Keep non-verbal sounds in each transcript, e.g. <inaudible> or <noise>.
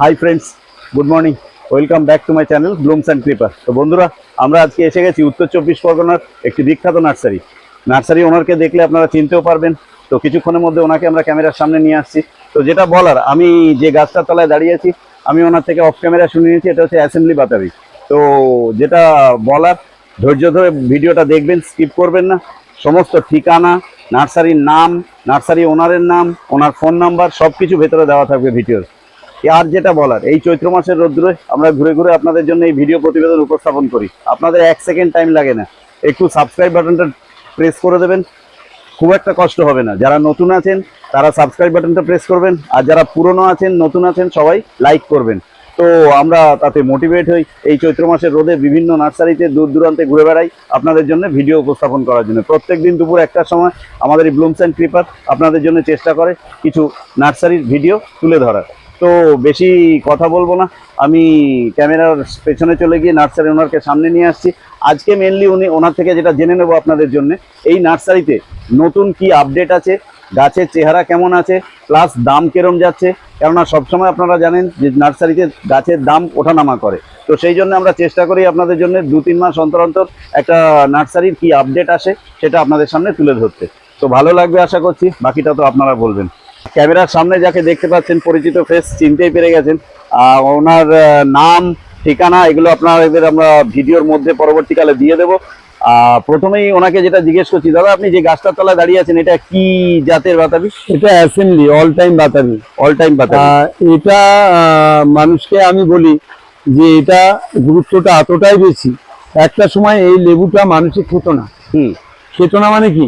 Hi friends good morning welcome back to my channel Blooms and Creeper তো বন্ধুরা, আমরা আজকে এসে গেছি উত্তর চব্বিশ পরগনার একটি বিখ্যাত নার্সারি। নার্সারি ওনারকে দেখলে আপনারা চিনতেও পারবেন। তো কিছুক্ষণের মধ্যে ওনাকে আমরা ক্যামেরার সামনে নিয়ে আসছি। তো যেটা বলার, আমি যে গাছটার তলায় দাঁড়িয়েছি আমি ওনার থেকে অফ ক্যামেরা শুনে নিয়েছি, এটা হচ্ছে অ্যাসেম্বলি বাতাবি তো যেটা বলার, ধৈর্য ধরে ভিডিওটা দেখবেন স্কিপ করবেন না। সমস্ত ঠিকানা, নার্সারির নাম, নার্সারি ওনারের নাম, ওনার ফোন নাম্বার সব কিছু ভেতরে দেওয়া থাকবে ভিডিওর। আর যেটা বলার, এই চৈত্র মাসের রোদ্রে আমরা ঘুরে ঘুরে আপনাদের জন্য এই ভিডিও প্রতিবেদন উপস্থাপন করি। আপনাদের এক সেকেন্ড টাইম লাগে না। একটু সাবস্ক্রাইব বাটনটা প্রেস করে দেবেন। খুব একটা কষ্ট হবে না। যারা নতুন আছেন, তারা সাবস্ক্রাইব বাটনটা প্রেস করবেন। আর যারা পুরনো আছেন, নতুন আছেন, সবাই লাইক করবেন। তো আমরা তাতে মোটিভেট হই। এই চৈত্র মাসের রোদে বিভিন্ন নার্সারিতে দূর দূরান্তে ঘুরে বেড়াই। আপনাদের জন্য ভিডিও উপস্থাপন করার জন্য। প্রত্যেক দিন দুপুর একটার সময় আমাদের এই ব্লুমস অ্যান্ড ক্রিপার আপনাদের জন্য চেষ্টা করে কিছু নার্সারির ভিডিও তুলে ধরার। তো বেশি কথা বলব না। আমি ক্যামেরার পেছনে চলে গিয়ে নার্সারি ওনারকে সামনে নিয়ে আসছি। আজকে মেনলি উনি ওনার থেকে যেটা জেনে নেব আপনাদের জন্য, এই নার্সারিতে নতুন কি আপডেট আছে, গাছের চেহারা কেমন আছে প্লাস দাম কেরম যাচ্ছে, কেননা সবসময় আপনারা জানেন যে নার্সারিতে গাছের দাম ওঠানামা করে। তো সেই জন্য আমরা চেষ্টা করি আপনাদের জন্য দু তিন মাস অন্তর অন্তর একটা নার্সারির কি আপডেট আসে, সেটা আপনাদের সামনে তুলে ধরতে। তো ভালো লাগবে আশা করছি, বাকিটা তো আপনারা বলবেন। ক্যামেরার সামনে যাকে দেখতে পাচ্ছেন পরিচিত ফেস চিনতেই পেরে গেছেন। ওনার নাম ঠিকানা এগুলো আপনাদের আমরা ভিডিওর মধ্যে পরবর্তীকালে দিয়ে দেবো। প্রথমেই ওনাকে যেটা জিজ্ঞেস করছি দাদা আপনি যে গাছটার তলায় দাঁড়িয়ে আছেন এটা কি জাতের বাতাবি? এটা অ্যাসেম্বলি অল টাইম বাতাবি। অল টাইম বাতাবি এটা মানুষকে আমি বলি যে এটা গুরুত্বটা এতটাই বেশি একটা সময় এই লেবুটা মানুষে খেত না। হুম। খেত না মানে কি?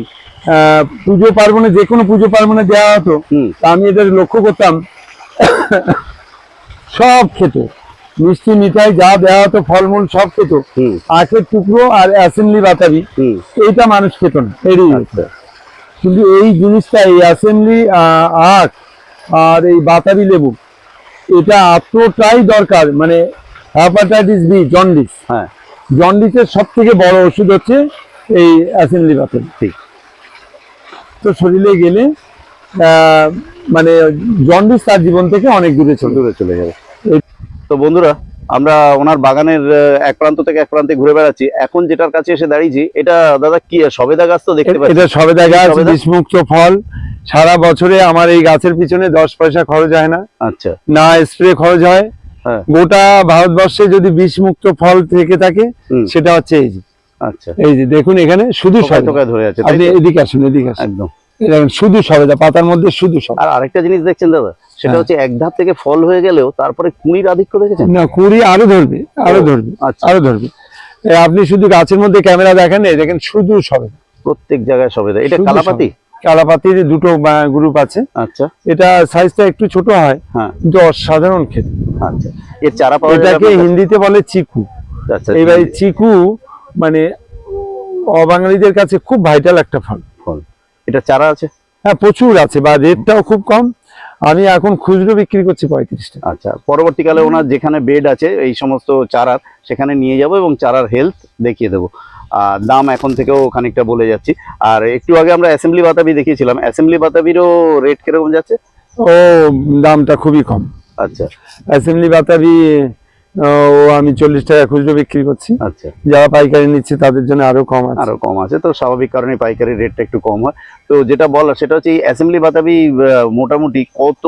পুজো পার্বণে যে কোনো পুজো পার্বণে দেওয়া হতো তা আমি এটা লক্ষ্য করতাম সব খেত। মিষ্টি মিঠাই যা দেওয়া হতো ফলমূল সব খেত। আখের টুকরো আর অ্যাসেম্বলি বাতাবি এইটা মানুষ খেত না এড়িয়ে। আচ্ছা। কিন্তু এই জিনিসটা এই অ্যাসেম্বলি আখ আর এই বাতাবি লেবু এটা এতটাই দরকার মানে হ্যাপাটাইটিস বি জন্ডিস। হ্যাঁ। জন্ডিসের সব থেকে বড় ওষুধ হচ্ছে এই অ্যাসেম্বলি বাতাবি। ঠিক। তো শরীরে গেলে মানে জন্ডিস তার জীবন থেকে অনেক দূরে চলে দূরে চলে যাবে। তো বন্ধুরা আমরা ওনার বাগানের এক প্রান্ত থেকে এক প্রান্তে ঘুরে বেড়াচ্ছি। এখন যেটার কাছে এসে দাঁড়িয়েছি এটা দাদা কি সবেদা গাছ তো দেখতে পাচ্ছি। এটা সবেদা গাছ? বিষমুক্ত ফল। সারা বছরে আমার এই গাছের পিছনে দশ পয়সা খরচ হয় না। আচ্ছা। না স্প্রে খরচ হয়। হ্যাঁ। গোটা ভারতবর্ষে যদি বিষমুক্ত ফল থেকে থাকে সেটা হচ্ছে এই আচ্ছা। এই যে দেখুন এখানে শুধু সবেদা ধরে আছে আপনি এদিকে আসুন এদিকে আসুন। একদম। শুধু সবেদা পাতার মধ্যে শুধু সবেদা আর আরেকটা জিনিস দেখছেন দাদা সেটা হ্যাঁ। হচ্ছে এক ধাপ থেকে ফল হয়ে গেলেও তারপরে কুড়ির আধিক্য দেখেছেন? না কুড়ি আরও ধরবে আরও ধরবে আচ্ছা। আরও ধরবে। আপনি শুধু গাছের মধ্যে ক্যামেরা দেখেন এই দেখেন শুধু সবেদা প্রত্যেক জায়গায় সবেদা। এটা কালাপাতি? কালাপাতির দুটো গ্রুপ আছে। আচ্ছা। এটা সাইজটা একটু ছোট হয় হ্যাঁ। কিন্তু অসাধারণ খেতে। আচ্ছা। এর চারা পাওয়া এটাকে হিন্দিতে বলে চিকু। আচ্ছা এইবার এই চিকু মানে অবাঙালিদের কাছে খুব ভাইটাল একটা ফল। ফল। এটা চারা আছে? হ্যাঁ প্রচুর আছে বা রেটটাও খুব কম। আমি এখন খুচরো বিক্রি করছি পঁয়ত্রিশ টাকা। আচ্ছা পরবর্তীকালে ওনার যেখানে বেড আছে এই সমস্ত চারার সেখানে নিয়ে যাব এবং চারার হেলথ দেখিয়ে দেবো। আর দাম এখন থেকেও খানিকটা বলে যাচ্ছি। আর একটু আগে আমরা অ্যাসেম্বলি বাতাবি দেখিয়েছিলাম। অ্যাসেম্বলি বাতাবিরও রেট কীরকম যাচ্ছে? ও দামটা খুবই কম। আচ্ছা। অ্যাসেম্বলি বাতাবি ও আমি চল্লিশ টাকা খুচরো বিক্রি করছি। আচ্ছা। যারা পাইকারি নিচ্ছে তাদের জন্য আরও কম আছে। আরও কম আছে তো স্বাভাবিক কারণে পাইকারি রেটটা একটু কম হয়। তো যেটা বলার সেটা হচ্ছে এই অ্যাসেম্বলি বাতাবি মোটামুটি কত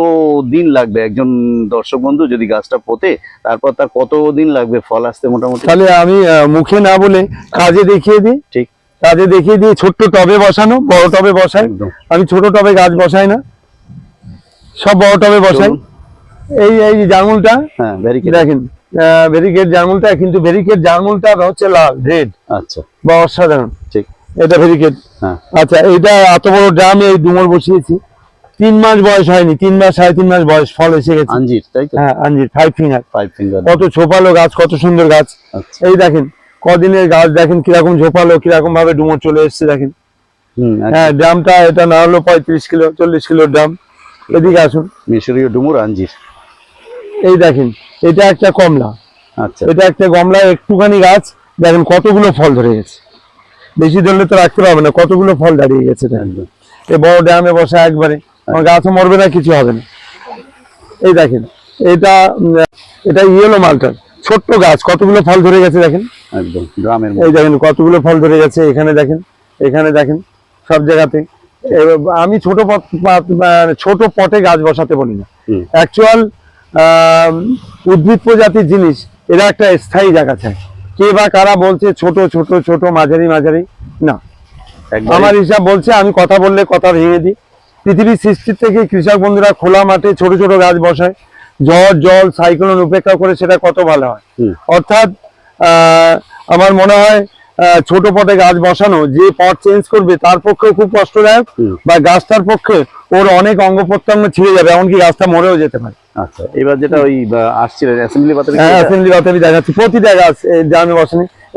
দিন লাগবে একজন দর্শক বন্ধু যদি গাছটা পোতে তারপর তার কত দিন লাগবে ফল আসতে মোটামুটি? তাহলে আমি মুখে না বলে কাজে দেখিয়ে দিই। ঠিক। কাজে দেখিয়ে দিয়ে ছোট্ট টবে বসানো বড় টবে বসাই। একদম। আমি ছোট টবে গাছ বসাই না। সব বড় টবে বসাই। এই এই যে জার্মুলটা হ্যাঁ দেখেন ভেরিকেট জার্মুলটা কিন্তু ভেরিকেট জার্মুলটা হচ্ছে লাল রেড আচ্ছা। বা অসাধারণ। ঠিক। এটা হ্যাঁ। আচ্ছা এটা এত বড় ড্রামে এই ডুমর বসিয়েছি। তিন মাস বয়স হয়নি তিন মাস সাড়ে তিন মাস বয়স ফল এসে গেছে। আঞ্জির তাই তো? হ্যাঁ আঞ্জির ফাইভ ফিঙ্গার ফাইভ ফিঙ্গার কত ছোপালো গাছ কত সুন্দর গাছ। আচ্ছা। এই দেখেন কদিনের গাছ দেখেন কীরকম ঝোপালো কীরকম ভাবে ডুমর চলে এসছে দেখেন। হুম হ্যাঁ ড্রামটা এটা না হলো পঁয়ত্রিশ কিলো চল্লিশ কিলো ড্রাম। এদিকে আসুন। মিশরীয় ডুমুর আঞ্জির। এই দেখেন এটা একটা কমলা। আচ্ছা। এটা একটা গমলা একটুখানি গাছ। দেখেন কতগুলো ফল ধরে গেছে। বেশি ধরলে তো রাখতে পারবে না কতগুলো ফল দাঁড়িয়ে গেছে এই বড় ড্রামে বসা একবারে আমার গাছও মরবে না কিছু হবে না। এই দেখেন এটা এটা ইয়েলো মালটার ছোট্ট গাছ কতগুলো ফল ধরে গেছে দেখেন। একদম গ্রামের এই দেখেন কতগুলো ফল ধরে গেছে এখানে দেখেন এখানে দেখেন সব জায়গাতে। আমি ছোট পট মানে ছোট পটে গাছ বসাতে বলি না। অ্যাকচুয়াল উদ্ভিদ প্রজাতির জিনিস এরা একটা স্থায়ী জায়গা চায়। কে বা কারা বলছে ছোট ছোট ছোট মাঝারি মাঝারি? না। আমার হিসাব বলছে আমি কথা বললে কথা ভেঙে দিই। পৃথিবীর সৃষ্টির থেকে কৃষক বন্ধুরা খোলা মাঠে ছোট ছোট গাছ বসায়। ঝড় জল সাইক্লোন উপেক্ষা করে সেটা কত ভালো হয়। অর্থাৎ আমার মনে হয় ছোট পটে গাছ বসানো যে পট চেঞ্জ করবে তার পক্ষেও খুব কষ্টদায়ক। বা গাছটার পক্ষে ওর অনেক অঙ্গ প্রত্যঙ্গ ছিঁড়ে যাবে এমনকি গাছটা মরেও যেতে পারে। আচ্ছা এবার যেটা ওই আসছিলেন অ্যাসেম্বলি হ্যাঁ অ্যাসেম্বলি দেখাচ্ছি।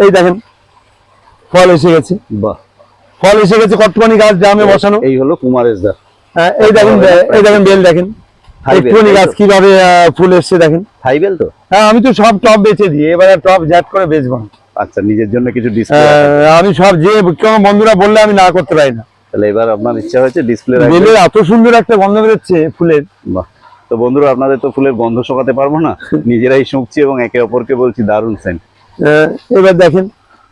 এই দেখেন ফল এসে গেছে। বাহ। ফল এসে গেছে গাছ বসানো। এই হলো কুমারেশদা হ্যাঁ, এই দেখেন এই দেখেন বেল দেখেন। হাই বেল, গাছ তো? কীভাবে ফুল এসছে দেখেন। থাইবেল তো? হ্যাঁ আমি তো সব টপ বেচে দিই এবারে টপ জ্যাট করে বেচবো। আচ্ছা নিজের জন্য কিছু ডিসপ্লে আমি সব যে কোনো বন্ধুরা বললে আমি না করতে পারি না। তাহলে এবার আপনার ইচ্ছা হয়েছে ডিসপ্লে এত সুন্দর একটা গন্ধ বেরোচ্ছে ফুলের। বাহ। তো বন্ধুরা আপনাদের তো ফুলের গন্ধ শোকাতে পারব না। <laughs> নিজেরাই শুঁকছি এবং একে অপরকে বলছি দারুণ সেন্ট এবার দেখেন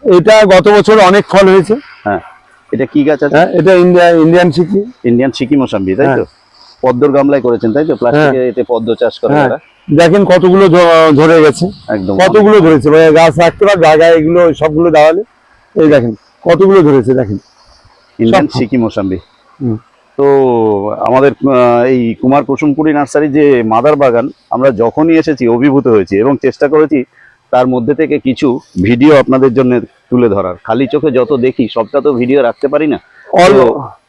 এটা গত বছর অনেক ফল হয়েছে। হ্যাঁ এটা কি গাছ আছে? হ্যাঁ এটা ইন্ডিয়া ইন্ডিয়ান সিকি। ইন্ডিয়ান সিকি মোসাম্বি তাই তো? পদ্মর গামলায় করেছেন তাই তো? প্লাস্টিকে এতে পদ্ম চাষ করে হ্যাঁ। দেখেন কতগুলো ধরে গেছে। একদম। কতগুলো ধরেছে? গাছ রাখতে পার জায়গায় এগুলো সবগুলো দেওয়ালে। এই দেখেন কতগুলো ধরেছে দেখেন। ইন্ডিয়ান সিকি মোসাম্বি। হুম। তো আমাদের এই কুমার কুসুমপুরি নার্সারি যে মাদার বাগান আমরা যখনই এসেছি অভিভূত হয়েছি এবং চেষ্টা করেছি তার মধ্যে থেকে কিছু ভিডিও আপনাদের জন্য তুলে ধরার। খালি চোখে যত দেখি সবটা তো ভিডিও রাখতে পারি না। অল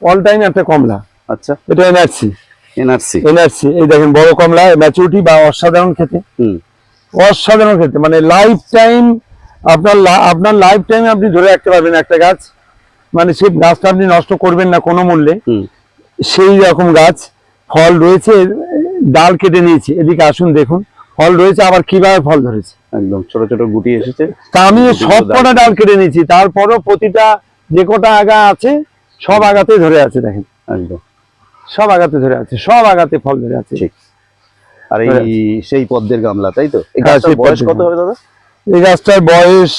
অল টাইম একটা কমলা। আচ্ছা। এটা এনআরসি এনআরসি এনআরসি এই দেখেন বড় কমলা ম্যাচুরিটি বা অসাধারণ খেতে। হুম। অসাধারণ খেতে মানে লাইফ টাইম আপনার আপনার লাইফ টাইমে আপনি ধরে রাখতে পারবেন একটা গাছ। মানে সেই গাছটা আপনি নষ্ট করবেন না কোনো মূল্যে। হুম। সেই রকম গাছ ফল রয়েছে ডাল কেটে নিয়েছি। এদিকে আসুন দেখুন। ফল রয়েছে আবার কীভাবে ফল ধরেছে। একদম ছোট ছোট গুটি এসেছে। তা আমি সব কটা ডাল কেটে নিয়েছি। তারপরও প্রতিটা যে কটা আগা আছে সব আগাতে ধরে আছে দেখেন। একদম। সব আগাতে ধরে আছে সব আগাতে ফল ধরে আছে। ঠিক। আর এই সেই পদ্মের গামলা তাই তো? এই হ্যাঁ, গাছটার বয়স কত হবে দাদা? এই গাছটার বয়স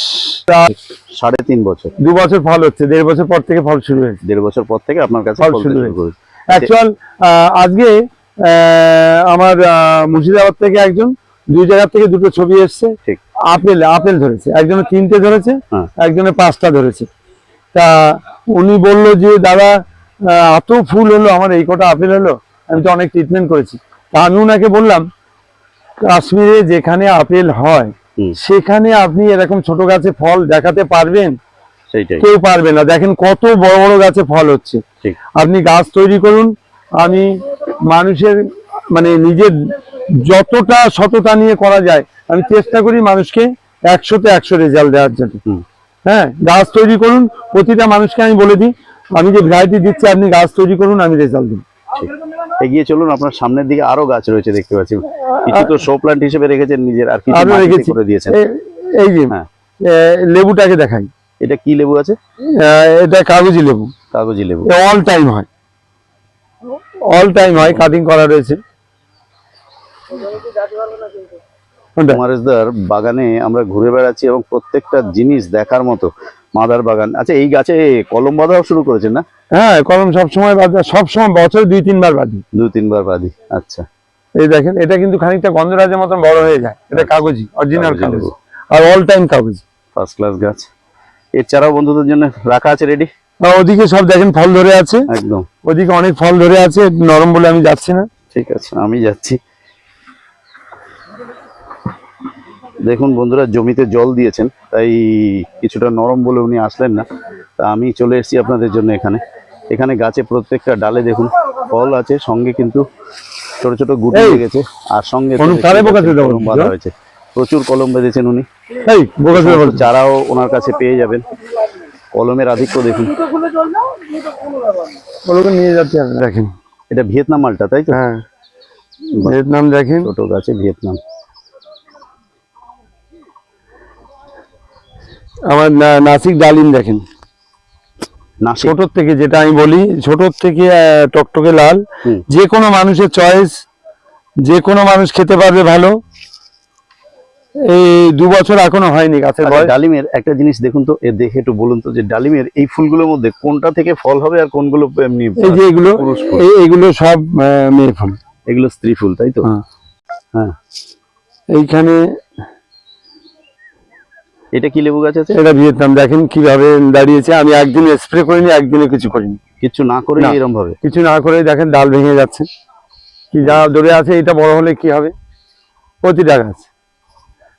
সাড়ে তিন বছর। দু বছর ফল হচ্ছে দেড় বছর পর থেকে ফল শুরু হয়েছে। দেড় বছর পর থেকে আপনার কাছে ফল শুরু হয়েছে। অ্যাকচুয়াল আজকে আমার মুর্শিদাবাদ থেকে একজন দুই জায়গা থেকে দুটো ছবি এসছে। ঠিক। আপেল আপেল ধরেছে। একজনে তিনটে ধরেছে হ্যাঁ। একজনে পাঁচটা ধরেছে। তা উনি বলল যে দাদা এত ফুল হলো আমার এই কটা আপেল হলো আমি তো অনেক ট্রিটমেন্ট করেছি। তা আমি ওনাকে বললাম কাশ্মীরে যেখানে আপেল হয় সেখানে আপনি এরকম ছোট গাছে ফল দেখাতে পারবেন? কেউ পারবে না। দেখেন কত বড় বড় গাছে ফল হচ্ছে। আপনি গাছ তৈরি করুন। আমি মানুষের মানে নিজের যতটা সততা নিয়ে করা যায় আমি চেষ্টা করি মানুষকে একশোতে একশো রেজাল্ট দেওয়ার জন্য। হ্যাঁ গাছ তৈরি করুন। প্রতিটা মানুষকে আমি বলে দিই আমি যে ভ্যারাইটি দিচ্ছি আপনি গাছ তৈরি করুন আমি রেজাল্ট দিই। এগিয়ে চলুন আপনার সামনের দিকে আরও গাছ রয়েছে দেখতে পাচ্ছি। কিছু তো শো প্লান্ট হিসেবে রেখেছেন নিজের আর কিছু রেখেছি। করে দিয়েছেন। এই যে হ্যাঁ। লেবুটাকে দেখাই। এটা কি লেবু আছে? এটা কাগজি লেবু। কাগজি লেবু। অল টাইম হয়। অল টাইম হয় কাটিং করা রয়েছে। কুমারেশদার বাগানে আমরা ঘুরে বেড়াচ্ছি এবং প্রত্যেকটা জিনিস দেখার মতো মাদার বাগান। আচ্ছা এই গাছে কলম বাঁধাও শুরু করেছেন না? হ্যাঁ কলম সবসময় বাদ সবসময় বছরে দুই তিনবার বাদি দু তিনবার বাদি আচ্ছা। এই দেখেন এটা কিন্তু খানিকটা গন্ধরাজের মতন বড় হয়ে যায়। এটা কাগজি অরিজিনাল কাগজ আর অল টাইম কাগজ। ফার্স্ট ক্লাস গাছ। এর চারাও বন্ধুদের জন্য রাখা আছে রেডি ওদিকে সব দেখেন ফল ধরে আছে। একদম। ওদিকে অনেক ফল ধরে আছে নরম বলে আমি যাচ্ছি না। ঠিক আছে আমি যাচ্ছি। দেখুন বন্ধুরা জমিতে জল দিয়েছেন তাই কিছুটা নরম বলে উনি আসলেন না। তা আমি চলে এসেছি আপনাদের জন্য এখানে। এখানে গাছে প্রত্যেকটা ডালে দেখুন ফল আছে সঙ্গে কিন্তু ছোট ছোট গুটি লেগেছে আর সঙ্গে বাঁধা হয়েছে। প্রচুর কলম বেঁধেছেন উনি। চারাও ওনার কাছে পেয়ে যাবেন। কলমের আধিক্য দেখুন। নিয়ে যাচ্ছি দেখেন এটা ভিয়েতনাম মালটা তাই তো? হ্যাঁ। ভিয়েতনাম দেখেন। ছোট গাছে ভিয়েতনাম। আমার নাসিক ডালিম দেখেন। নাসিক? ছোট থেকে যেটা আমি বলি ছোট থেকে টকটকে লাল। যে কোনো মানুষের চয়েস যে কোনো মানুষ খেতে পারবে ভালো। এই দু বছর এখনও হয়নি গাছের আচ্ছা, বয়স। ডালিমের একটা জিনিস দেখুন তো এ দেখে একটু বলুন তো যে ডালিমের এই ফুলগুলোর মধ্যে কোনটা থেকে ফল হবে আর কোনগুলো এমনি এই যে এগুলো এগুলো সব মেয়ে ফুল। এগুলো স্ত্রী ফুল তাই তো? হ্যাঁ। হ্যাঁ। এইখানে এটা কি লেবু গাছ আছে? এটা ভিয়েতনাম। দেখেন কীভাবে দাঁড়িয়েছে। আমি একদিন স্প্রে করিনি একদিনে কিছু করিনি। কিছু না করে। এরকম ভাবে কিছু না করে দেখেন ডাল ভেঙে যাচ্ছে। কি যা ধরে আছে এটা বড় হলে কি হবে? প্রতিটা গাছ।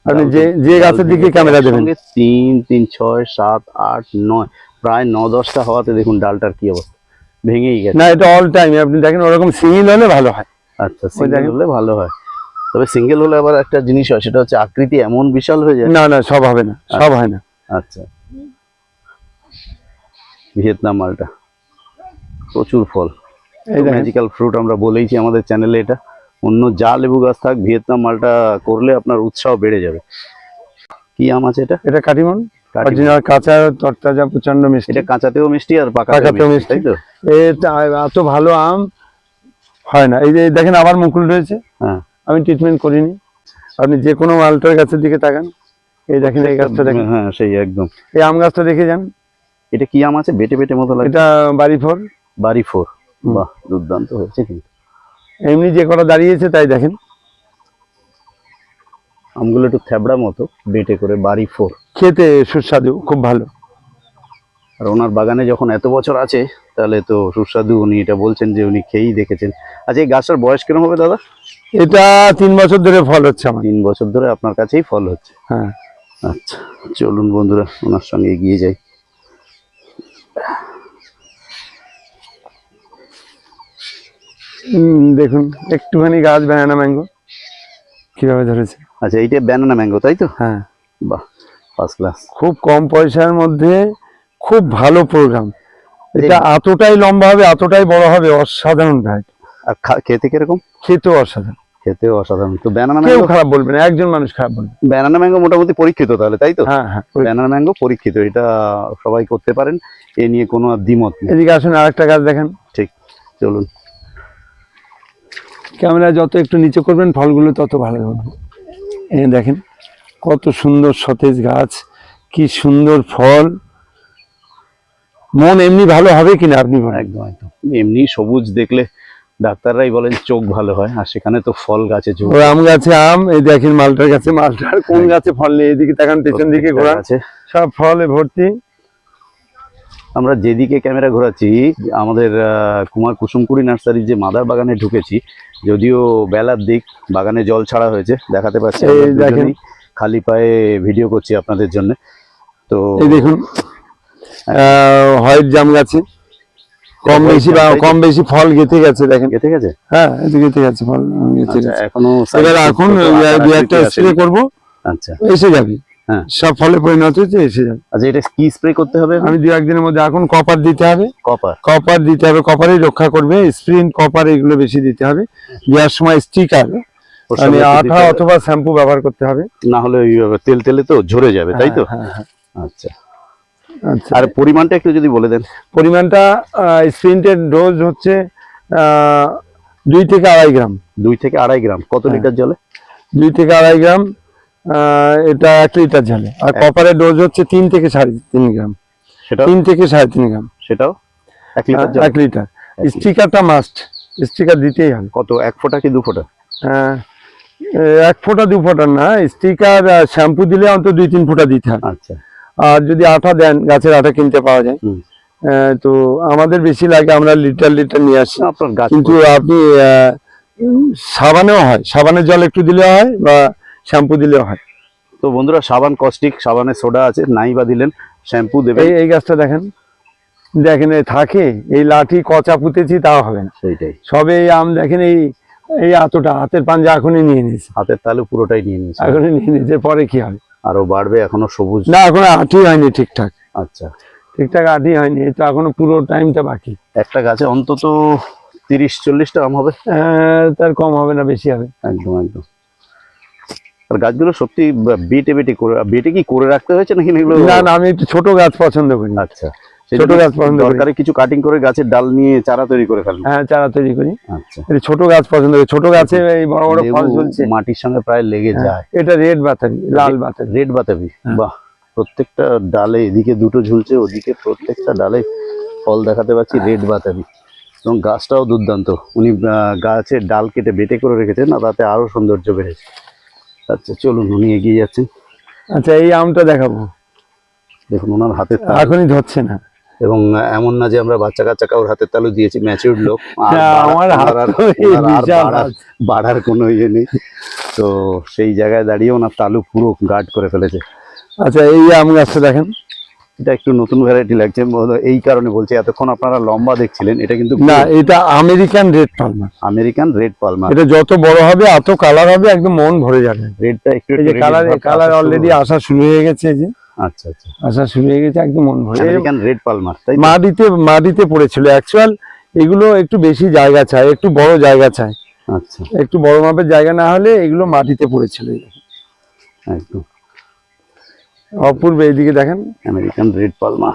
আপনি যে যে গাছের দিকে ক্যামেরা দেবেন তিন তিন ছয় সাত আট নয় প্রায় ন দশটা হওয়াতে দেখুন ডালটার কি অবস্থা। ভেঙেই গেছে। না এটা অল টাইম আপনি দেখেন ওরকম সিঙ্গেল হলে ভালো হয়। আচ্ছা সিঙ্গেল হলে ভালো হয়। তবে সিঙ্গেল হলে আবার একটা জিনিস হয় সেটা হচ্ছে আকৃতি এমন বিশাল হয়ে যায়। না না সব হবে না সব হয় না। আচ্ছা। ভিয়েতনাম মালটা। প্রচুর ফল। ম্যাজিক্যাল ফ্রুট আমরা বলেইছি আমাদের চ্যানেলে এটা। অন্য যা লেবু গাছ থাক ভিয়েতনাম মালটা করলে আপনার উৎসাহ বেড়ে যাবে। কি আম আছে এটা? এটা কাটিমন। কাঁচা তরতাজা প্রচণ্ড মিষ্টি। এটা কাঁচাতেও মিষ্টি আর পাকাতেও পাকাতেও মিষ্টি মিষ্টি। তাই তো? এত ভালো আম হয় না। এই যে দেখেন আবার মুকুল রয়েছে। হ্যাঁ। আমি ট্রিটমেন্ট করিনি। আপনি যে কোনো মালটার গাছের দিকে তাকান। এই দেখেন এই গাছটা দেখেন। হ্যাঁ সেই একদম। এই আম গাছটা দেখে যান। এটা কি আম আছে? বেটে বেটে মতো লাগে এটা বাড়ি ফোর বাড়ি ফোর বাহ দুর্দান্ত হয়েছে কিন্তু। এমনি যে কটা দাঁড়িয়েছে তাই দেখেন। আমগুলো একটু থ্যাবড়া মতো বেটে করে বাড়ি ফোর। খেতে সুস্বাদু খুব ভালো। আর ওনার বাগানে যখন এত বছর আছে তাহলে তো সুস্বাদু উনি এটা বলছেন যে উনি খেয়েই দেখেছেন। আচ্ছা এই গাছটার বয়স কিরম হবে দাদা? এটা তিন বছর ধরে ফল হচ্ছে আমার। তিন বছর ধরে আপনার কাছেই ফল হচ্ছে? হ্যাঁ। আচ্ছা চলুন বন্ধুরা ওনার সঙ্গে এগিয়ে যাই। দেখুন একটুখানি গাছ ব্যানানা ম্যাঙ্গো কীভাবে ধরেছে। আচ্ছা এইটা ব্যানানা ম্যাঙ্গো তাই তো? হ্যাঁ। বাহ ফার্স্ট ক্লাস খুব কম পয়সার মধ্যে খুব ভালো প্রোগ্রাম এটা এতটাই লম্বা হবে এতটাই বড় হবে অসাধারণ ভাই। আর খেতে কীরকম? খেতেও অসাধারণ। খেতেও অসাধারণ। তো ব্যানানা কেউ ম্যাঙ্গো খারাপ বলবে না একজন মানুষ খারাপ বলবে। ব্যানানা ম্যাঙ্গো মোটামুটি পরীক্ষিত তাহলে তাই তো? হ্যাঁ হ্যাঁ ব্যানানা ম্যাঙ্গো পরীক্ষিত এটা সবাই করতে পারেন এ নিয়ে কোনো দ্বিমত নেই। এদিকে আসুন আরেকটা গাছ দেখেন। ঠিক চলুন। ক্যামেরা যত একটু নিচে করবেন ফলগুলো তত ভালো হবে। দেখেন কত সুন্দর সতেজ গাছ কি সুন্দর ফল। মন এমনি ভালো হবে কিনা আপনি একদম একদম। এমনি সবুজ দেখলে ডাক্তাররাই বলেন চোখ ভালো হয় আর সেখানে তো ফল গাছে আম গাছে আম এই দেখেন মালটার গাছে মালটার কোন গাছে ফল নেই এদিকে তাকান পেছন দিকে ঘোরা আছে সব ফলে ভর্তি। আমরা যেদিকে ক্যামেরা ঘোরাচ্ছি আমাদের কুমার কুসুমপুরি নার্সারির যে মাদার বাগানে ঢুকেছি যদিও বেলার দিক বাগানে জল ছাড়া হয়েছে দেখাতে পাচ্ছি দেখেন। খালি পায়ে ভিডিও করছি আপনাদের জন্য তো দেখুন হোয়াইট জাম গাছে কম বেশি বা? কম বেশি ফল গেঁথে গেছে দেখেন গেতে গেছে হ্যাঁ গেঁথে গেছে ফল গেঁথে আচ্ছা, গেছে। এখনও এবার এখন দু একটা স্প্রে করব আচ্ছা এসে যাবে। সব ফলে পরিণত হচ্ছে এসে যাবে। আচ্ছা এটা কি স্প্রে করতে হবে আমি দু একদিনের মধ্যে এখন কপার দিতে হবে। কপার কপার দিতে হবে কপারই রক্ষা করবে স্প্রিন কপার এগুলো বেশি দিতে হবে। দেওয়ার সময় স্টিকার মানে আঠা অথবা শ্যাম্পু ব্যবহার করতে হবে। না হলে তেল তেলে তো ঝরে যাবে তাই তো? হ্যাঁ, হ্যাঁ, আচ্ছা। আচ্ছা। আর পরিমাণটা একটু যদি বলে দেন। পরিমাণটা স্প্রিন্টের ডোজ হচ্ছে দুই থেকে আড়াই গ্রাম। দুই থেকে আড়াই গ্রাম। কত হ্যাঁ। লিটার জলে? দুই থেকে আড়াই গ্রাম এটা এক লিটার ঝালে। আর কপারের ডোজ হচ্ছে তিন থেকে সাড়ে তিন গ্রাম। সেটাও? তিন থেকে সাড়ে তিন গ্রাম। সেটাও? এক লিটার এক লিটার। স্টিকারটা মাস্ট স্টিকার দিতেই হবে। কত এক ফোঁটা কি দু ফোঁটা? আহ, এক ফোঁটা দু ফোঁটা না। স্টিকার শ্যাম্পু দিলে অন্তত দুই তিন ফোঁটা দিতে হবে। আচ্ছা। আর যদি আঠা দেন গাছের আঠা কিনতে পাওয়া যায়। তো আমাদের বেশি লাগে আমরা লিটার লিটার নিয়ে আসি। আপনার কিন্তু আপনি সাবানেও হয়। সাবানের জল একটু দিলেও হয় বা শ্যাম্পু দিলেও হয়। তো বন্ধুরা সাবান কস্টিক সাবানের সোডা আছে নাই বা দিলেন শ্যাম্পু দেবেন। এই গাছটা দেখেন। দেখেন থাকে এই লাঠি কচা পুঁতেছি তাও হবে না। সেইটাই। সবে এই আম দেখেন এই এই এতটা হাতের পাঞ্জা এখনই নিয়ে নিয়েছে। হাতের তালু পুরোটাই নিয়ে নিয়েছে। এখনই নিয়ে নিয়েছে পরে কি হবে? আরও বাড়বে এখনও সবুজ। না এখনও আঠি হয়নি ঠিকঠাক। আচ্ছা। ঠিকঠাক আঠি হয়নি এই তো এখনও পুরো টাইমটা বাকি। একটা গাছে অন্তত তিরিশ চল্লিশটা আম হবে? আহ, তার কম হবে না বেশি হবে। একদম একদম। আর গাছগুলো সত্যি বেটে বেটে করে বেটে কি করে রাখতে হয়েছে নাকি এগুলো? না না আমি একটু ছোট গাছ পছন্দ করি। আচ্ছা। ছোট গাছ পছন্দ করি। কিছু কাটিং করে গাছের ডাল নিয়ে চারা তৈরি করে ফেলেন। হ্যাঁ চারা তৈরি করি। আচ্ছা। এই ছোট গাছ পছন্দ করি। ছোট গাছে এই বড় বড় ফল ঝুলছে। মাটির সঙ্গে প্রায় লেগে হ্যাঁ, যায়। এটা রেড বাতাবি লাল বাতাবি। রেড বাতাবি? হ্যাঁ। বাহ! প্রত্যেকটা ডালে এদিকে দুটো ঝুলছে ওদিকে প্রত্যেকটা ডালে ফল দেখাতে পাচ্ছি রেড বাতাবি। এবং গাছটাও দুর্দান্ত। উনি গাছের ডাল কেটে বেটে করে রেখেছেন না তাতে আরও সৌন্দর্য বেড়েছে। আচ্ছা চলুন উনি এগিয়ে যাচ্ছেন। আচ্ছা এই আমটা দেখাবো। দেখুন ওনার হাতের তালু। এখনই ধরছে না। এবং এমন না যে আমরা বাচ্চা কাচ্চা কাউর হাতের তালু দিয়েছি ম্যাচিউর লোক। আমার হাত হাত। বাড়ার কোনো ইয়ে নেই। তো সেই জায়গায় দাঁড়িয়ে ওনার তালু পুরো গার্ড করে ফেলেছে। আচ্ছা এই আম গাছটা দেখেন। এটা একটু নতুন ভ্যারাইটি লাগছে এই কারণে বলছি এতক্ষণ আপনারা লম্বা দেখছিলেন এটা কিন্তু না এটা American red Palmer American red Palmer এটা যত বড় হবে এত কালার হবে একদম মন ভরে যাবে। রেডটা একটু এই যে কালার কালার অলরেডি আসা শুরু হয়ে গেছে যে। আচ্ছা আচ্ছা। আসা শুরু হয়ে গেছে একদম মন ভরে আমেরিকান রেড পালমার তাই তো? মাটিতে মাটিতে পড়েছিল। অ্যাকচুয়াল এগুলো একটু বেশি জায়গা চায় একটু বড় জায়গা চায়। আচ্ছা। একটু বড় মাপের জায়গা না হলে এগুলো মাটিতে পড়েছিল। একদম। অপূর্ব এইদিকে দেখেন। আমেরিকান রেড পালমা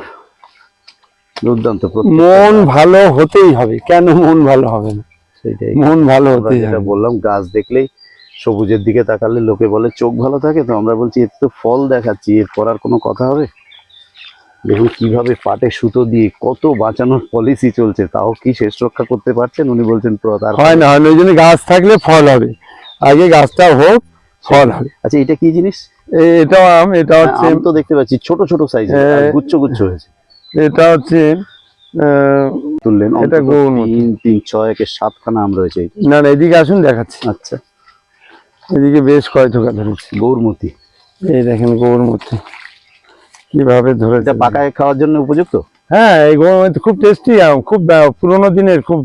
দুর্দান্ত মন ভালো হতেই হবে। কেন মন ভালো হবে না? সেইটাই মন ভালো হতেই যেটা বললাম গাছ দেখলেই সবুজের দিকে তাকালে লোকে বলে চোখ ভালো থাকে তো আমরা বলছি এর তো ফল দেখাচ্ছি এরপর আর কোনো কথা হবে? দেখুন কীভাবে পাটে সুতো দিয়ে কত বাঁচানোর পলিসি চলছে তাও কি শেষ রক্ষা করতে পারছেন? উনি বলছেন "প্র- তার হয় না হয় না ওই জন্য গাছ থাকলে ফল হবে। আগে গাছটা হোক ফল হবে। আচ্ছা এটা কি জিনিস? এ- এটাও আম এটা হচ্ছে আম তো দেখতে পাচ্ছি ছোট ছোট সাইজ হ্যাঁ। গুচ্ছ গুচ্ছ হয়েছে। এটা হচ্ছে তুললেন এটা গৌরমতি। তিন তিন ছয় একে সাতখানা আম রয়েছে। না না এদিকে আসুন দেখাচ্ছি। আচ্ছা। এদিকে বেশ কয় থোকা ধরেছে। গৌরমতি। এই দেখেন গৌরমতি। কীভাবে ধরেছে। এটা পাকায় খাওয়ার জন্য উপযুক্ত? হ্যাঁ এই গৌরমতি খুব টেস্টি আম খুব পুরোনো দিনের খুব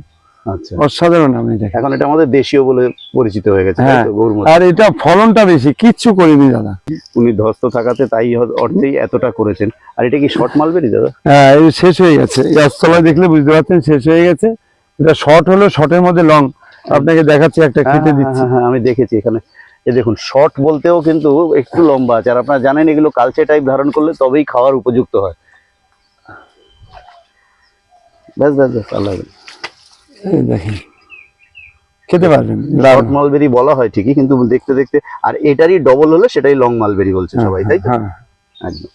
অসাধারণ আম এখন এটা আমাদের দেশীয় বলে পরিচিত হয়ে গেছে হ্যাঁ আর এটা ফলনটা বেশি কিচ্ছু করিনি দাদা। উনি ধস্ত থাকাতে তাই অর্থেই এতটা করেছেন। আর এটা কি শর্ট মালবেরি দাদা? হ্যাঁ শেষ হয়ে গেছে। গাছতলায় দেখলে বুঝতে পারছেন শেষ হয়ে গেছে। এটা শর্ট হলো শর্টের মধ্যে লং আপনাকে দেখাচ্ছি একটা হ্যাঁ, খেতে হ্যাঁ, দিচ্ছি। হ্যাঁ, আমি দেখেছি এখানে। এই দেখুন শর্ট বলতেও কিন্তু একটু লম্বা আছে। আর আপনারা জানেন এগুলো কালচে টাইপ ধারণ করলে তবেই খাওয়ার উপযুক্ত হয়। ব্যাস ব্যাস ব্যাস আল্লাহ দেখেন। খেতে পারবেন শর্ট মালবেরি বলা হয় ঠিকই কিন্তু দেখতে দেখতে আর এটারই ডবল হলে সেটাই লং মালবেরি বলছে সবাই তাই তো? হ্যাঁ একদম।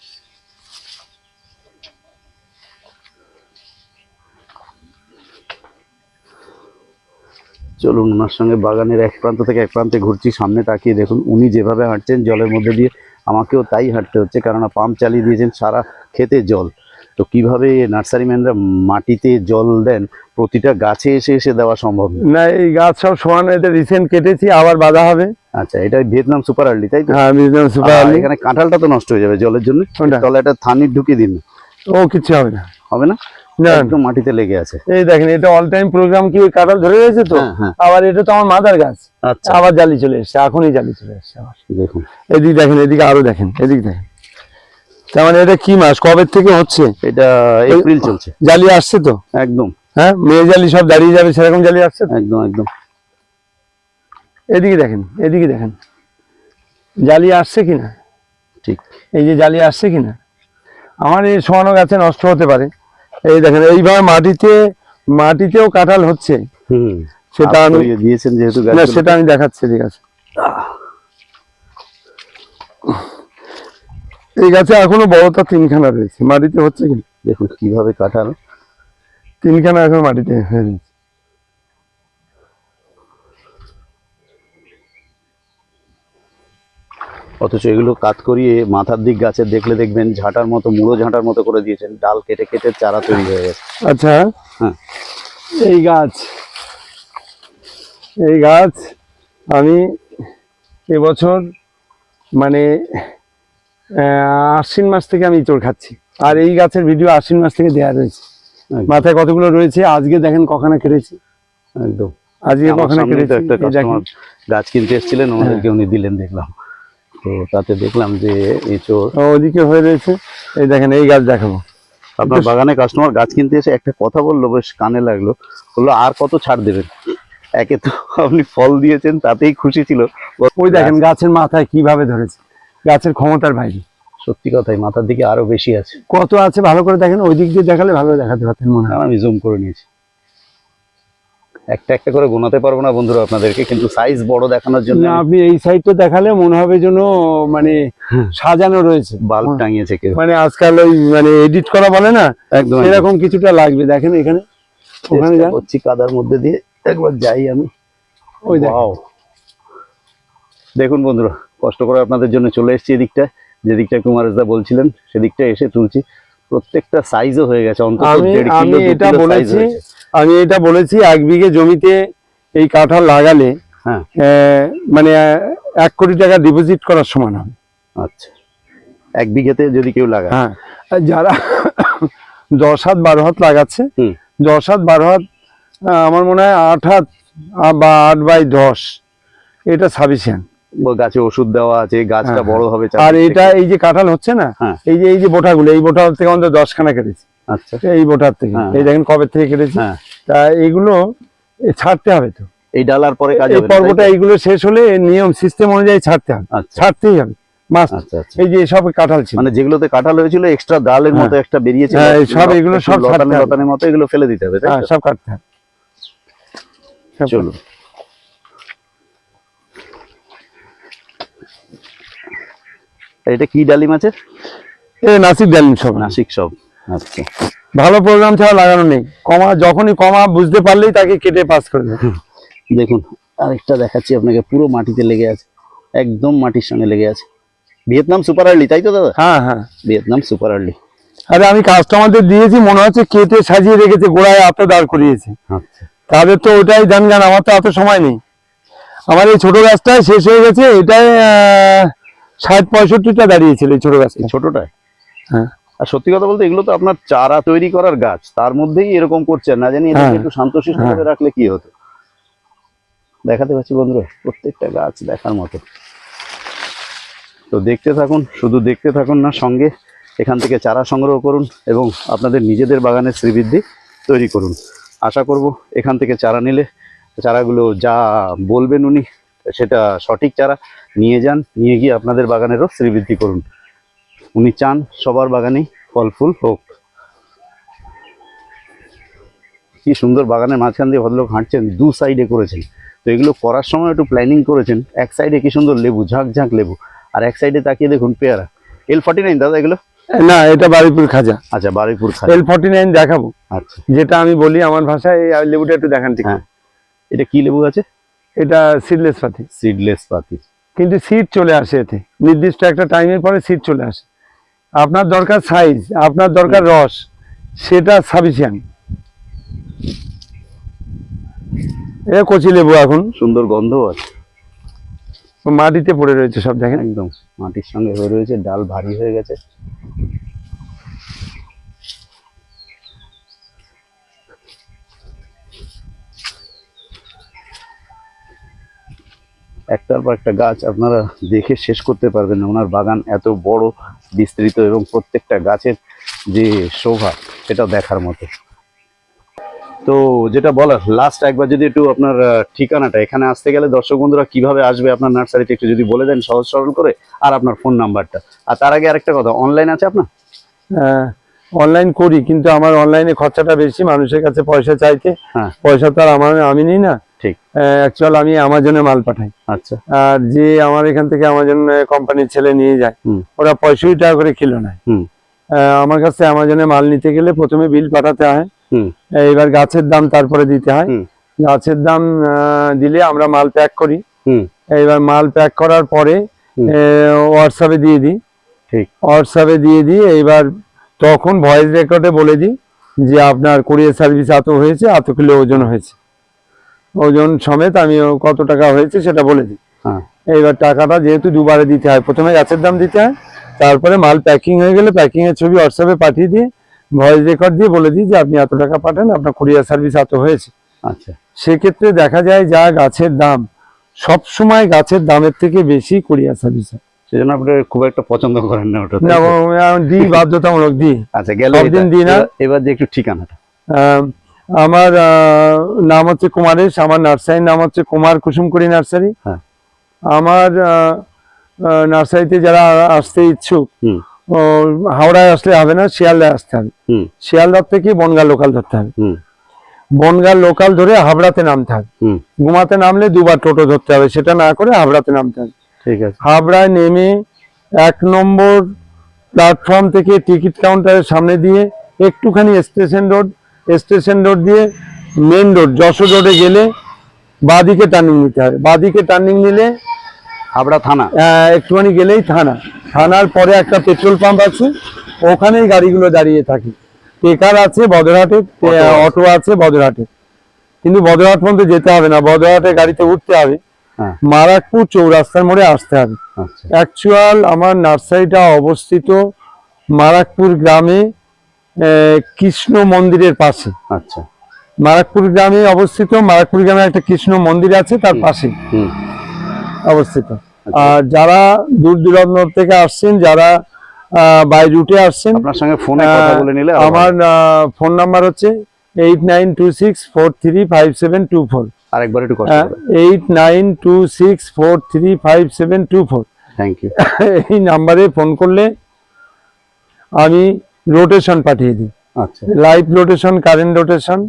চলুন ওনার সঙ্গে বাগানের এক প্রান্ত থেকে এক প্রান্তে ঘুরছি সামনে তাকিয়ে দেখুন উনি যেভাবে হাঁটছেন জলের মধ্যে দিয়ে আমাকেও তাই হাঁটতে হচ্ছে কেননা পাম্প চালিয়ে দিয়েছেন সারা খেতে জল। তো কীভাবে নার্সারি ম্যানরা মাটিতে জল দেন? প্রতিটা গাছে এসে এসে দেওয়া সম্ভব না। এই গাছ সব সমান এটা রিসেন্ট কেটেছি আবার বাঁধা হবে। আচ্ছা এটা ভিয়েতনাম সুপার আর্লি তাই তো? হ্যাঁ মিউজিয়াম সুপার আর আর্লি। এখানে কাঁঠালটা তো নষ্ট হয়ে যাবে জলের জন্য? তলে একটা থানির ঢুকিয়ে দিন। ও কিছু হবে না। হবে না? একদম মাটিতে লেগে আছে। এই দেখেন এটা অল টাইম প্রোগ্রাম কি ওই কাঁঠাল ধরে রয়েছে তো? হ্যাঁ, হ্যাঁ। আবার এটা তো আমার মাদার গাছ। আচ্ছা। আবার জালি চলে এসছে এখনই জালি চলে এসছে আবার দেখুন। এদিকে দেখেন এদিকে আরও দেখেন এদিক দেখেন। তার মানে এটা কি মাস? কবে থেকে হচ্ছে? এটা এপ্রিল চলছে। জালি আসছে তো? একদম। হ্যাঁ? মেয়ে জালি সব দাঁড়িয়ে যাবে সেরকম জালি আসছে একদম একদম। এদিকে দেখেন এদিকে দেখেন। জালি আসছে কিনা? ঠিক। এই যে জালি আসছে কিনা? আমার এই সোয়ানো গাছে নষ্ট হতে পারে। এই দেখেন এইভাবে মাটিতে মাটিতেও কাঁঠাল হচ্ছে। হুম। সেটা আমি দিয়েছেন যেহেতু সেটা আমি দেখাচ্ছি ঠিক আছে। এই গাছে এখনও বড়টা তিনখানা রয়েছে। মাটিতে হচ্ছে কি? দেখুন কীভাবে কাঁঠাল তিনখানা এখন মাটিতে হয়ে রয়েছে অথচ এগুলো কাত করিয়ে মাথার দিক গাছের দেখলে দেখবেন ঝাঁটার মতো মুড়ো ঝাঁটার মতো করে দিয়েছেন। ডাল কেটে কেটে চারা তৈরি হয়ে গেছে। আচ্ছা। হ্যাঁ। এই গাছ। এই গাছ আমি এবছর মানে আশ্বিন মাস থেকে আমি ইঁচড় খাচ্ছি। আর এই গাছের ভিডিও আশ্বিন মাস থেকে দেওয়া রয়েছে। মাথায় কতগুলো রয়েছে? আজকে দেখেন কখানা কেটেছি। একদম। আজকে কখানা কেটেছি। একটা কাস্টমার গাছ কিনতে এসেছিলেন ওনাদেরকে উনি দিলেন দেখলাম। তো তাতে দেখলাম যে এঁচোড় ও, ওদিকে হয়ে রয়েছে। এই দেখেন এই গাছ দেখাবো। আপনার বাগানে কাস্টমার গাছ কিনতে এসে একটা কথা বলল বেশ কানে লাগল। বলল আর কত ছাড় দেবেন? একে তো আপনি ফল দিয়েছেন তাতেই খুশি ছিল। ওই দেখেন গাছের মাথায় কীভাবে ধরেছে। গাছের ক্ষমতার বাইরে সত্যি কথাই মাথার দিকে আরও বেশি আছে। কত আছে ভালো করে দেখেন ওই দিক দিয়ে দেখালে ভালো দেখাতে পারতেন মনে হয়। আমি জুম করে নিয়েছি। একটা একটা করে গোনাতে পারব না বন্ধুরা আপনাদেরকে কিন্তু সাইজ বড় দেখানোর জন্য আপনি এই সাইডটা দেখালে মনে হবে যেন মানে সাজানো রয়েছে। বাল্ব টাঙিয়েছে কেউ। মানে আজকাল ওই মানে এডিট করা বলে না একদম এরকম কিছুটা লাগবে। দেখেন এখানে ওখানে করছি কাদার মধ্যে দিয়ে একবার যাই আমি। ওই। দেখুন বন্ধুরা কষ্ট করে আপনাদের জন্য চলে এসেছি এদিকটা যে দিকটা কুমারদা বলছিলেন সেদিকটা এসে তুলছি। প্রত্যেকটা সাইজও হয়ে গেছে অন্তত আমি এটা বলেছি আমি এটা বলেছি এক বিঘে জমিতে এই কাঁঠাল লাগালে হ্যাঁ। মানে এক কোটি টাকা ডিপোজিট করার সমান হবে। আচ্ছা। এক বিঘেতে যদি কেউ লাগায়। হ্যাঁ। যারা দশ হাত বারো হাত লাগাচ্ছে দশ হাত বারো হাত আমার মনে হয় আট হাত বা আট বাই দশ এটা সাফিসিয়েন্ট গাছে ওষুধ দেওয়া আছে গাছটা হ্যাঁ, বড় হবে আর এটা এই যে কাঁঠাল হচ্ছে না হ্যাঁ। এই যে এই যে বোটাগুলো এই বোটা থেকে অন্তত দশখানা কেটেছি। আচ্ছা। এই বোটার থেকে। হ্যাঁ। এই দেখেন কবে থেকে কেটেছি। হ্যাঁ। তা এইগুলো ছাড়তে হবে তো। এই ডালার পরে কাজ এই? পর্বটা এইগুলো শেষ হলে নিয়ম সিস্টেম অনুযায়ী ছাড়তে হবে। আচ্ছা। ছাড়তেই হবে। আচ্ছা আচ্ছা। এই যে সব কাঁঠাল ছিল। মানে যেগুলোতে কাঁঠাল হয়েছিল এক্সট্রা ডালের মতো একটা বেরিয়েছিল হ্যাঁ, সব এগুলো সব। লতানের মতো এগুলো ফেলে দিতে হবে হ্যাঁ? সব কাটতে হবে। সব এটা কি ডালিম আছে? এ নাসিক ডালিম সব। নাসিক সব আচ্ছা। ভালো প্রোগ্রাম ছাড়া লাগানো নেই। কমা যখনই কমা বুঝতে পারলেই তাকে কেটে পাস করে দেবে দেখুন আরেকটা দেখাচ্ছি আপনাকে পুরো মাটিতে লেগে আছে। একদম মাটির সঙ্গে লেগে আছে। ভিয়েতনাম সুপার আর্লি তাই তো দাদা? হ্যাঁ হ্যাঁ। Vietnam super early. আরে আমি কাস্টমারদের দিয়েছি মনে হচ্ছে কেটে সাজিয়ে রেখেছে গোড়ায় হাতে দাঁড় করিয়েছে। আচ্ছা। তাদের তো ওটাই গান আমার তো এত সময় নেই। আমার এই ছোট গাছটাই শেষ হয়ে গেছে এটাই আহ, ষাট পঁয়ষট্টিটা দাঁড়িয়েছিল এই ছোট এই ছোটটায়? হ্যাঁ। আর সত্যি কথা বলতে এগুলো তো আপনার চারা তৈরি করার গাছ তার মধ্যেই এরকম করছেন না জানি হ্যাঁ। একটু শান্তশিষ্ট হ্যাঁ। রাখলে কি হতো? দেখাতে পাচ্ছি বন্ধুরা প্রত্যেকটা গাছ দেখার মতো। তো দেখতে থাকুন শুধু দেখতে থাকুন না সঙ্গে এখান থেকে চারা সংগ্রহ করুন এবং আপনাদের নিজেদের বাগানের শ্রীবৃদ্ধি তৈরি করুন। আশা করব এখান থেকে চারা নিলে চারাগুলো যা বলবেন উনি সেটা সঠিক চারা নিয়ে যান নিয়ে গিয়ে আপনাদের বাগানেরও শ্রীবৃদ্ধি করুন। উনি চান সবার বাগানেই ফল ফুল হোক। কি সুন্দর বাগানের মাঝখান দিয়ে ভদ্রলোক হাঁটছেন দু সাইডে করেছেন। তো এগুলো করার সময় একটু প্ল্যানিং করেছেন এক সাইডে কি সুন্দর লেবু ঝাঁক ঝাঁক লেবু আর এক সাইডে তাকিয়ে দেখুন পেয়ারা। এল ফর্টি নাইন দাদা এগুলো? না এটা বারুইপুর খাজা। আচ্ছা বারুইপুর খাই এল ফর্টি নাইন দেখাবো। আচ্ছা। যেটা আমি বলি আমার ভাষায় লেবুটা একটু দেখান ঠিক। হ্যাঁ। এটা কি লেবু আছে? এটা সিডলেস পাতি। সিডলেস পাতি। কিন্তু সিট চলে আসে এতে। নির্দিষ্ট একটা টাইমের পরে সিট চলে আসে। আপনার দরকার সাইজ আপনার দরকার রস সেটা সাফিসিয়েন্ট এ কচি লেবু এখন। সুন্দর গন্ধও আছে। মাটিতে পড়ে রয়েছে সব দেখেন। একদম মাটির সঙ্গে হয়ে রয়েছে ডাল ভারী হয়ে গেছে। একটার পর একটা গাছ আপনারা দেখে শেষ করতে পারবেন না। ওনার বাগান এত বড় বিস্তৃত এবং প্রত্যেকটা গাছের যে শোভা সেটা দেখার মতো। তো যেটা বলার লাস্ট একবার যদি একটু আপনার ঠিকানাটা এখানে আসতে গেলে দর্শক বন্ধুরা কীভাবে আসবে আপনার নার্সারিতে একটু যদি বলে দেন সহজ সরল করে আর আপনার ফোন নাম্বারটা আর তার আগে আরেকটা কথা অনলাইন আছে আপনার? অনলাইন করি কিন্তু আমার অনলাইনে খরচাটা বেশি মানুষের কাছে পয়সা চাইতে। হ্যাঁ। পয়সা তো আর আমার আমি নিই না। ঠিক। অ্যাকচুয়াল আমি আমাজনে মাল পাঠাই। আচ্ছা। আর যে আমার এখান থেকে আমাজন কোম্পানির ছেলে নিয়ে যায় ওরা পঁয়ষট্টি টাকা করে কিলো নেয়। হুম। আমার কাছে অ্যামাজনে মাল নিতে গেলে প্রথমে বিল পাঠাতে হয়। হুম। এইবার গাছের দাম তারপরে দিতে হয়। গাছের দাম দিলে আমরা মাল প্যাক করি। হুম। এইবার মাল প্যাক করার পরে হোয়াটসঅ্যাপে দিয়ে দিই। ঠিক। হোয়াটসঅ্যাপে দিয়ে দিই এইবার তখন ভয়েস রেকর্ডে বলে দিই যে আপনার কুরিয়ার সার্ভিস এত হয়েছে এত কিলো ওজন হয়েছে। ওজন সমেত আমি কত টাকা হয়েছে সেটা বলে দিই। হ্যাঁ। এইবার টাকাটা যেহেতু দুবারে দিতে হয় প্রথমে গাছের দাম দিতে হয় তারপরে মাল প্যাকিং হয়ে গেলে প্যাকিং এর ছবি হোয়াটসঅ্যাপে পাঠিয়ে দিয়ে ভয়েস রেকর্ড দিয়ে বলে দিই যে আপনি এত টাকা পাঠান আপনার কুরিয়ার সার্ভিস এত হয়েছে। আচ্ছা। সেক্ষেত্রে দেখা যায় যা গাছের দাম সব সময় গাছের দামের থেকে বেশি কুরিয়ার সার্ভিস সেজন্য আপনি খুব একটা পছন্দ করেন না ওটা দিই বাধ্যতামূলক দিই। আচ্ছা গেল দিন দিই না। এবার- যে একটু ঠিকানাটা। আমার নাম হচ্ছে কুমারেশ আমার নার্সারির নাম হচ্ছে কুমার কুসুমকুড়ি নার্সারি। হ্যাঁ। আমার নার্সারিতে যারা আসতে ইচ্ছুক হাওড়ায় আসলে হবে না শিয়ালদায় আসতে হবে। শিয়ালদার থেকে বনগা লোকাল ধরতে হবে। হুম। বনগা লোকাল ধরে হাবড়াতে নামতে হবে। হুম। ঘুমাতে নামলে দুবার টোটো ধরতে হবে সেটা না করে হাবড়াতে নামতে হবে। ঠিক আছে। হাবড়ায় নেমে এক নম্বর প্ল্যাটফর্ম থেকে টিকিট কাউন্টারের সামনে দিয়ে একটুখানি স্টেশন রোড স্টেশন রোড দিয়ে মেন রোড যশোর রোডে গেলে বাদিকে টার্নিং নিতে হবে বাদিকে টার্নিং নিলে হাবড়া থানা। একটুখানি গেলেই থানা। থানার পরে একটা পেট্রোল পাম্প আছে ওখানেই গাড়িগুলো দাঁড়িয়ে থাকে। টেকার আছে বদরহাটে অটো আছে। বদরহাটে। কিন্তু বদরহাট পর্যন্ত যেতে হবে না বদরহাটে গাড়িতে উঠতে হবে। হ্যাঁ। মারাকপুর চৌরাস্তার মোড়ে আসতে হবে। আচ্ছা। অ্যাকচুয়াল আমার নার্সারিটা অবস্থিত মারাকপুর গ্রামে কৃষ্ণ মন্দিরের পাশে। আচ্ছা। মারাকপুর গ্রামে অবস্থিত মারাকপুর গ্রামে একটা কৃষ্ণ মন্দির আছে তার পাশে অবস্থিত। আর যারা দূর দূরান্ত থেকে আসছেন যারা বাই রুটে আসছেন আপনার সঙ্গে ফোনে কথা বলে নিলে আমার ফোন নাম্বার হচ্ছে eight nine two six four three five seven two four. আরেকবার একটু eight nine two six four three five seven two four. Thank you. এই নাম্বারে ফোন করলে আমি রোটেশন পাঠিয়ে দিই। আচ্ছা। লাইভ রোটেশন কারেন্ট রোটেশন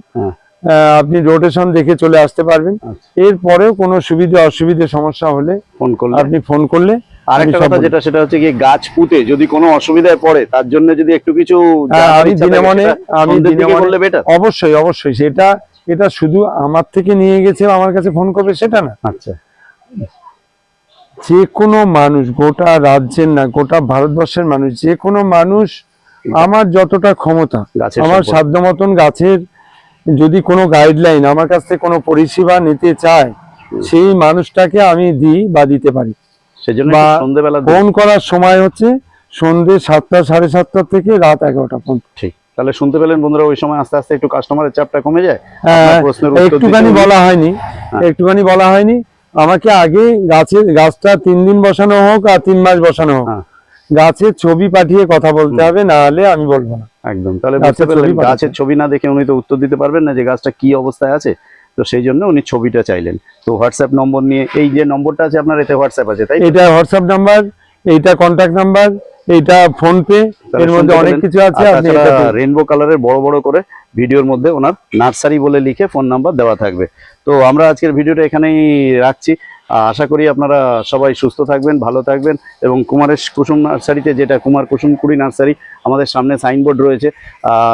আপনি রোটেশন দেখে চলে আসতে পারবেন। আচ্ছা। এরপরেও কোনো সুবিধা অসুবিধা সমস্যা হলে ফোন করলে। আপনি ফোন করলে আরেকটা কথা যেটা সেটা হচ্ছে কি গাছ পুঁতে যদি কোনো অসুবিধায় পড়ে তার জন্য যদি একটু কিছু হ্যাঁ, আমি দিনে মনে আমি দিনে মনে অবশ্যই অবশ্যই। সেটা এটা শুধু আমার থেকে নিয়ে গেছে আমার কাছে ফোন করবে সেটা না। আচ্ছা। যে কোনো মানুষ গোটা রাজ্যের না গোটা ভারতবর্ষের মানুষ যে কোনো মানুষ আমার যতটা ক্ষমতা আমার সাধ্য মতন গাছের যদি কোনো গাইডলাইন আমার কাছ থেকে কোনো পরিষেবা নিতে চায় সেই মানুষটাকে আমি দিই বা দিতে পারি। ফোন করার সময় হচ্ছে সন্ধ্যে সাতটা সাড়ে সাতটা থেকে রাত এগারোটা পর্যন্ত। ঠিক। তাহলে শুনতে পেলেন বন্ধুরা ওই সময় আস্তে আস্তে একটু কাস্টমারের চাপটা কমে যায়? হ্যাঁ একটুখানি বলা হয়নি হ্যাঁ। একটুখানি বলা হয়নি। আমাকে আগে গাছের গাছটা তিন দিন বসানো হোক আর তিন মাস বসানো হোক। হ্যাঁ। গাছের ছবি পাঠিয়ে কথা বলতে হবে না হলে আমি বলব না। একদম তাহলে গাছের বুঝতে পারলেন ছবি গাছের ছবি না দেখে উনি তো উত্তর দিতে পারবেন না যে গাছটা কি অবস্থায় আছে তো সেই জন্য উনি ছবিটা চাইলেন। তো হোয়াটসঅ্যাপ নম্বর নিয়ে এই যে নম্বরটা আছে আপনার এতে হোয়াটসঅ্যাপ আছে তাই এটা হোয়াটসঅ্যাপ নাম্বার এইটা কন্ট্যাক্ট নাম্বার এইটা ফোন পে এর মধ্যে অনেক কিছু আছে আপনি তাছাড়া এটাতে- রেনবো কালারের বড় বড় করে ভিডিওর মধ্যে ওনার নার্সারি বলে লিখে ফোন নাম্বার দেওয়া থাকবে। তো আমরা আজকের ভিডিওটা এখানেই রাখছি। আশা করি আপনারা সবাই সুস্থ থাকবেন, ভালো থাকবেন এবং কুমারেশ কুসুম নার্সারিতে যেটা কুমার কুসুমকুড়ি নার্সারি আমাদের সামনে সাইনবোর্ড রয়েছে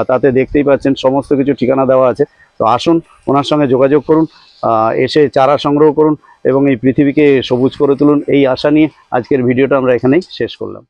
তাতে দেখতেই পাচ্ছেন সমস্ত কিছু ঠিকানা দেওয়া আছে। তো আসুন, ওনার সঙ্গে যোগাযোগ করুন এসে চারা সংগ্রহ করুন এবং এই পৃথিবীকে সবুজ করে তুলুন, এই আশা নিয়ে আজকের ভিডিওটা আমরা এখানেই শেষ করলাম।